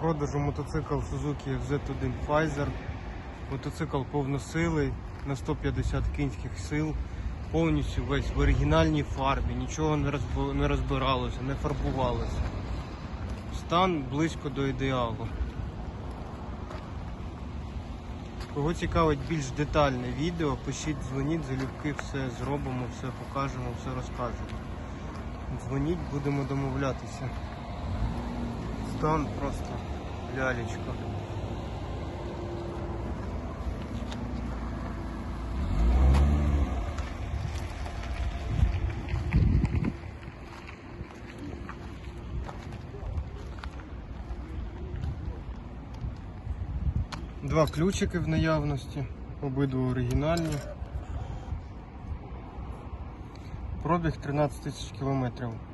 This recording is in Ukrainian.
продажу мотоцикл Suzuki Z1 Pfizer. Мотоцикл повносилий на 150 кінських сил, повністю весь в оригінальній фарбі, нічого не розбиралося, не фарбувалося. Стан близько до ідеалу. Кого цікавить більш детальне відео, пишіть, дзвоніть, залюбки все зробимо, все покажемо, все розкажемо. Дзвоніть, будемо домовлятися. Стан просто лялечка. Два ключики в наявності, обидва оригінальні. Пробіг 13 тисяч кілометрів.